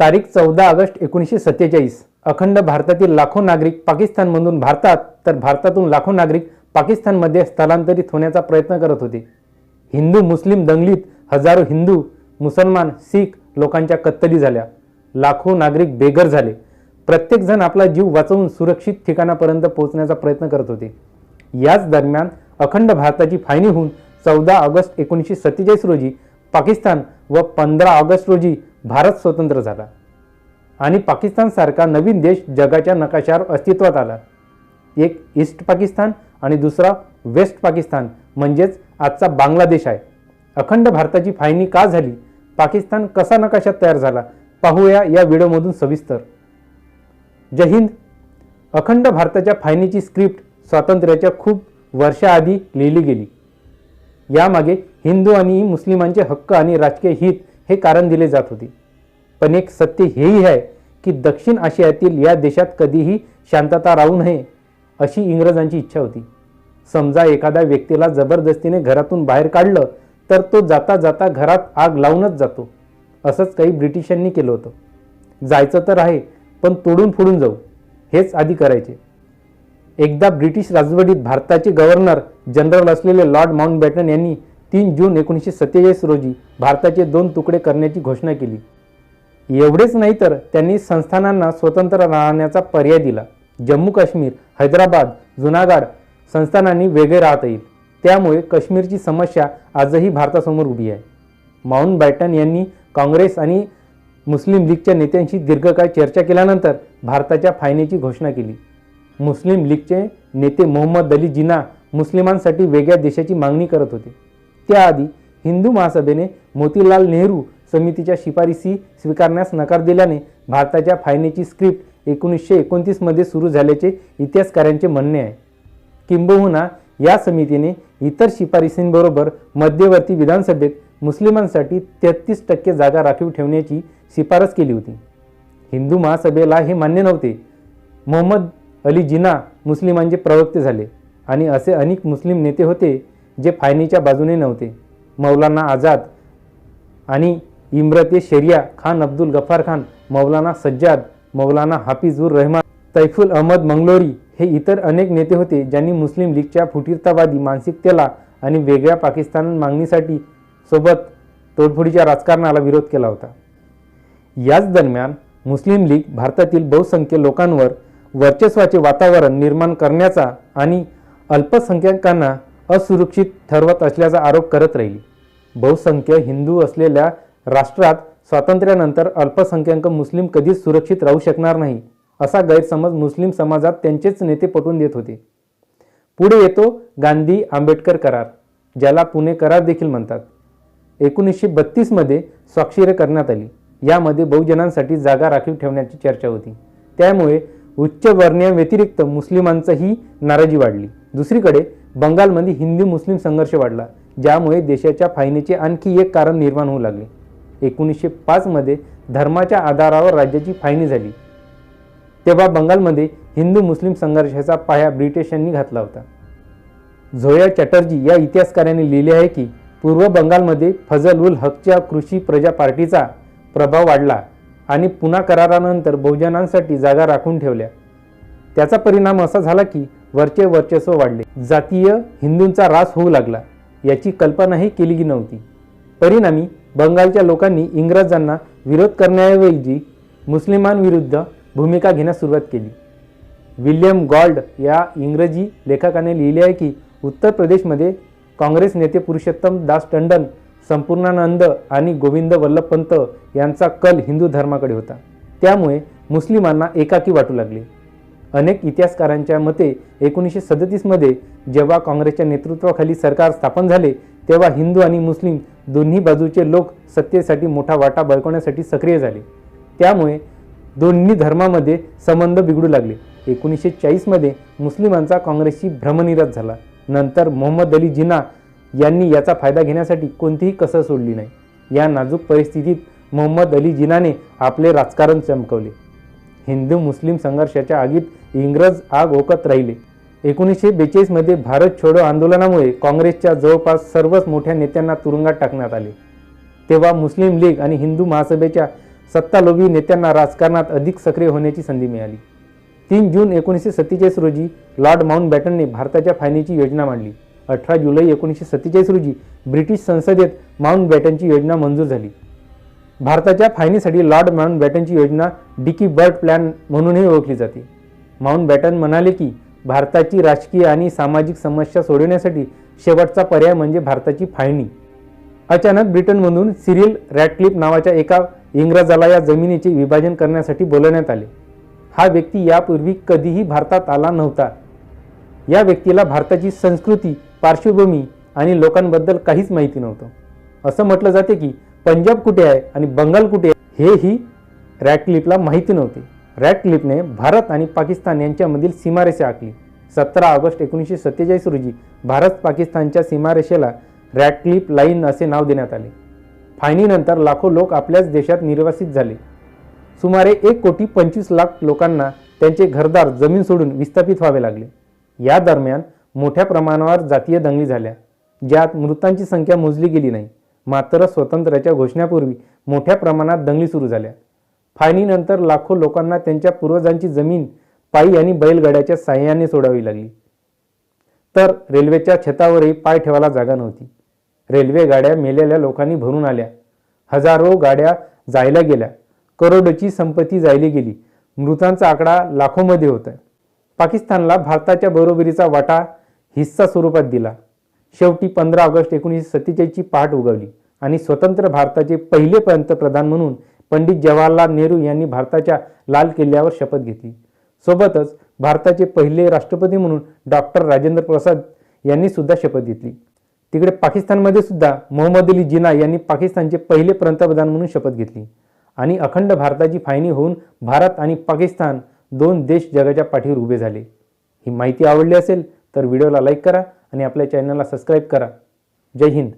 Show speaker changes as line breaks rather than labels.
तारीख चौदा ऑगस्ट एकोणीसशे सत्तेचाळीस. अखंड भारतातील लाखो नागरिक पाकिस्तानमधून भारतात तर भारतातून लाखो नागरिक पाकिस्तानमध्ये स्थलांतरित होण्याचा प्रयत्न करत होते. हिंदू मुस्लिम दंगलीत हजारो हिंदू मुसलमान शीख लोकांच्या कत्तली झाल्या. लाखो नागरिक बेघर झाले. प्रत्येकजण आपला जीव वाचवून सुरक्षित ठिकाणापर्यंत पोहोचण्याचा प्रयत्न करत होते. याच दरम्यान अखंड भारताची फायनी होऊन चौदा ऑगस्ट एकोणीसशे सत्तेचाळीस रोजी पाकिस्तान व पंधरा ऑगस्ट रोजी भारत स्वतंत्र झाला. आणि पाकिस्तानसारखा नवीन देश जगाच्या नकाशावर अस्तित्वात आला. एक ईस्ट पाकिस्तान आणि दुसरा वेस्ट पाकिस्तान म्हणजेच आजचा बांगलादेश आहे. अखंड भारताची फायनी का झाली? पाकिस्तान कसा नकाशात तयार झाला? पाहूया या व्हिडिओमधून सविस्तर. जय हिंद. अखंड भारताच्या फायनीची स्क्रिप्ट स्वातंत्र्याच्या खूप वर्षाआधी लिहिली गेली. यामागे हिंदू आणि मुस्लिमांचे हक्क आणि राजकीय हित हे कारण दिले जात होते. पण एक सत्य हेही आहे की दक्षिण आशियातील या देशात कधीही शांतता राहू नये अशी इंग्रजांची इच्छा होती. समजा एखाद्या व्यक्तीला जबरदस्तीने घरातून बाहेर काढलं तर तो जाता जाता घरात आग लावूनच जातो. असंच काही ब्रिटिशांनी केलं होतं. जायचं तर आहे पण तोडून फोडून जाऊ हेच आधी करायचे. एकदा ब्रिटिश राजवटीत भारताचे गव्हर्नर जनरल असलेले लॉर्ड माउंटबॅटन यांनी तीन जून एकोणीसशे सत्तेचाळीस रोजी भारताचे दोन तुकडे करण्याची घोषणा केली. एवढेच नाही तर त्यांनी संस्थानांना स्वतंत्र राहण्याचा पर्याय दिला. जम्मू काश्मीर हैदराबाद जुनागड संस्थानांनी वेगळे राहता येईल. त्यामुळे काश्मीरची समस्या आजही भारतासमोर उभी आहे. माउंट बॅटन यांनी काँग्रेस आणि मुस्लिम लीगच्या नेत्यांशी दीर्घकाळ चर्चा केल्यानंतर भारताच्या फायनेची घोषणा केली. मुस्लिम लीगचे नेते मोहम्मद अली जिना मुस्लिमांसाठी वेगळ्या देशाची मागणी करत होते. त्याआधी हिंदू महासभेने मोतीलाल नेहरू समितीच्या शिफारसी स्वीकारण्यास नकार दिल्याने भारताच्या फायनेची स्क्रिप्ट एकोणीसशे एकोणतीसमध्ये सुरू झाल्याचे इतिहासकारांचे म्हणणे आहे. किंबहुना या समितीने इतर शिफारसींबरोबर मध्यवर्ती विधानसभेत मुस्लिमांसाठी तेहतीस टक्के जागा राखीव ठेवण्याची शिफारस केली होती. हिंदू महासभेला हे मान्य नव्हते. मोहम्मद अली जिना मुस्लिमांचे प्रवक्ते झाले आणि असे अनेक मुस्लिम नेते होते जे फायनीच्या बाजूने नव्हते. मौलाना आझाद आणि इम्रते शरिया खान अब्दुल गफार खान मौलाना सज्जाद मौलाना हाफिजुर रहमान तैफुल अहमद मंगलोरी हे इतर अनेक नेते होते ज्यांनी मुस्लिम लीगच्या फुटीरतावादी मानसिकतेला आणि वेगळ्या पाकिस्तान मागणीसाठी सोबत तोडफोडीच्या राजकारणाला विरोध केला होता. याच दरम्यान मुस्लिम लीग भारतातील बहुसंख्य लोकांवर वर्चस्वाचे वातावरण निर्माण करण्याचा आणि अल्पसंख्याकांना असुरक्षित ठरवत असल्याचा आरोप करत राहिली. बहुसंख्य हिंदू असलेल्या राष्ट्रात स्वातंत्र्यानंतर अल्पसंख्याक मुस्लिम कधीच सुरक्षित राहू शकणार नाही असा गैरसमज मुस्लिम समाजात त्यांचेच नेते पटवून देत होते. पुढे येतो गांधी आंबेडकर करार ज्याला पुणे करार देखील म्हणतात. एकोणीसशे बत्तीसमध्ये स्वाक्षरी करण्यात आली. यामध्ये बहुजनांसाठी जागा राखीव ठेवण्याची चर्चा होती. त्यामुळे उच्चवर्णीयांव्यतिरिक्त मुस्लिमांचंही नाराजी वाढली. दुसरीकडे बंगालमध्ये हिंदू मुस्लिम संघर्ष वाढला ज्यामुळे देशाच्या फायनीचे आणखी एक कारण निर्माण होऊ लागले. एकोणीसशे पाचमध्ये धर्माच्या आधारावर राज्याची फायनी झाली. तेव्हा बंगालमध्ये हिंदू मुस्लिम संघर्षाचा पाया ब्रिटिशांनी घातला होता. झोया चॅटर्जी या इतिहासकारांनी लिहिले आहे की पूर्व बंगालमध्ये फजल उल हकच्या कृषी प्रजा पार्टीचा प्रभाव वाढला आणि पुन्हा करारानंतर बहुजनांसाठी जागा राखून ठेवल्या. त्याचा परिणाम असा झाला की वरचे वर्चस्व वाढले. जातीय हिंदूंचा रास होऊ लागला याची कल्पनाही केली नव्हती. परिणामी बंगालच्या लोकांनी इंग्रजांना विरोध करण्याऐवजी मुस्लिमांविरुद्ध भूमिका घेण्यास सुरुवात केली. विल्यम गॉल्ड या इंग्रजी लेखकाने लिहिले आहे की उत्तर प्रदेशमध्ये काँग्रेस नेते पुरुषोत्तम दास टंडन संपूर्णानंद आणि गोविंद वल्लभ पंत यांचा कल हिंदू धर्माकडे होता. त्यामुळे मुस्लिमांना एकाकी वाटू लागले. अनेक इतिहासकारांच्या मते एकोणीसशे सदतीसमध्ये जेव्हा काँग्रेसच्या नेतृत्वाखाली सरकार स्थापन झाले तेव्हा हिंदू आणि मुस्लिम दोन्ही बाजूचे लोक सत्तेसाठी मोठा वाटा बळकवण्यासाठी सक्रिय झाले. त्यामुळे दोन्ही धर्मामध्ये संबंध बिघडू लागले. एकोणीसशे चाळीसमध्ये मुस्लिमांचा काँग्रेसशी भ्रमनिराश झाला. नंतर मोहम्मद अली जिना यांनी याचा फायदा घेण्यासाठी कोणतीही कसर सोडली नाही. या नाजूक परिस्थितीत मोहम्मद अली जिनाने आपले राजकारण चमकवले. हिंदू मुस्लिम संघर्षाच्या आगीत इंग्रज आग ओकत राहिले. एकोणीसशे बेचाळीसमध्ये भारत छोडो आंदोलनामुळे काँग्रेसच्या जवळपास सर्वच मोठ्या नेत्यांना तुरुंगात टाकण्यात आले. तेव्हा मुस्लिम लीग आणि हिंदू महासभेच्या सत्तालोभी नेत्यांना राजकारणात अधिक सक्रिय होण्याची संधी मिळाली. तीन जून एकोणीसशे सत्तेचाळीस रोजी लॉर्ड माउंटबॅटनने भारताच्या फायनीची योजना मांडली. अठरा जुलै एकोणीसशे सत्तेचाळीस रोजी ब्रिटिश संसदेत माउंटबॅटनची योजना मंजूर झाली. भारताच्या फायनीसाठी लॉर्ड माउंटबॅटनची योजना डिकी बर्ट प्लॅन म्हणूनही ओळखली जाते. माउंटबॅटन म्हणाले की भारताची राजकीय आणि सामाजिक समस्या सोडवण्यासाठी शेवटचा पर्याय म्हणजे भारताची फाळणी अचानक ब्रिटनमधून सिरिल रॅटक्लिप नावाच्या एका इंग्रजाला या जमिनीचे विभाजन करण्यासाठी बोलवण्यात आले. हा व्यक्ती यापूर्वी कधीही भारतात आला नव्हता. या व्यक्तीला भारताची संस्कृती पार्श्वभूमी आणि लोकांबद्दल काहीच माहिती नव्हतं. असं म्हटलं जाते की पंजाब कुठे आहे आणि बंगाल कुठे आहे हेही रॅटक्लिपला माहिती नव्हते. रॅटक्लिपने भारत आणि पाकिस्तान यांच्यामधील सीमारेषा आखली. सतरा ऑगस्ट एकोणीसशे सत्तेचाळीस रोजी भारत पाकिस्तानच्या सीमारेषेला रॅटक्लिप लाईन असे नाव देण्यात आले. फायनीनंतर लाखो लोक आपल्याच देशात निर्वासित झाले. सुमारे एक कोटी पंचवीस लाख लोकांना त्यांचे घरदार जमीन सोडून विस्थापित व्हावे लागले. या दरम्यान मोठ्या प्रमाणावर जातीय दंगली झाल्या ज्यात मृतांची संख्या मोजली गेली नाही. मात्र स्वातंत्र्याच्या घोषणापूर्वी मोठ्या प्रमाणात दंगली सुरू झाल्या. फायनीनंतर लाखो लोकांना त्यांच्या पूर्वजांची जमीन पायी आणि बैलगाड्याच्या साह्याने सोडावी लागली. तर रेल्वेच्या छतावरही पाय ठेवायला जागा नव्हती. रेल्वे गाड्या मेलेल्या लोकांनी भरून आल्या. हजारो गाड्या जायला गेल्या. करोडोची संपत्ती जायली गेली. मृतांचा आकडा लाखोमध्ये होता. पाकिस्तानला भारताच्या बरोबरीचा वाटा हिस्सा स्वरूपात दिला. शेवटी पंधरा ऑगस्ट एकोणीसशे सत्तेचाळीसची पहाट उगवली. आणि स्वतंत्र भारताचे पहिले पंतप्रधान म्हणून पंडित जवाहरलाल नेहरू यांनी भारताच्या लाल किल्ल्यावर शपथ घेतली. सोबतच भारताचे पहिले राष्ट्रपती म्हणून डॉक्टर राजेंद्र प्रसाद यांनी सुद्धा शपथ घेतली. तिकडे पाकिस्तानमध्ये सुद्धा मोहम्मद अली जिना यांनी पाकिस्तानचे पहिले पंतप्रधान म्हणून शपथ घेतली. आणि अखंड भारताची फायनी होऊन भारत आणि पाकिस्तान दोन देश जगाच्या पाठीवर उभे झाले. ही माहिती आवडली असेल तर व्हिडिओला लाईक करा आणि आपल्या चॅनलला सबस्क्राईब करा. जय हिंद.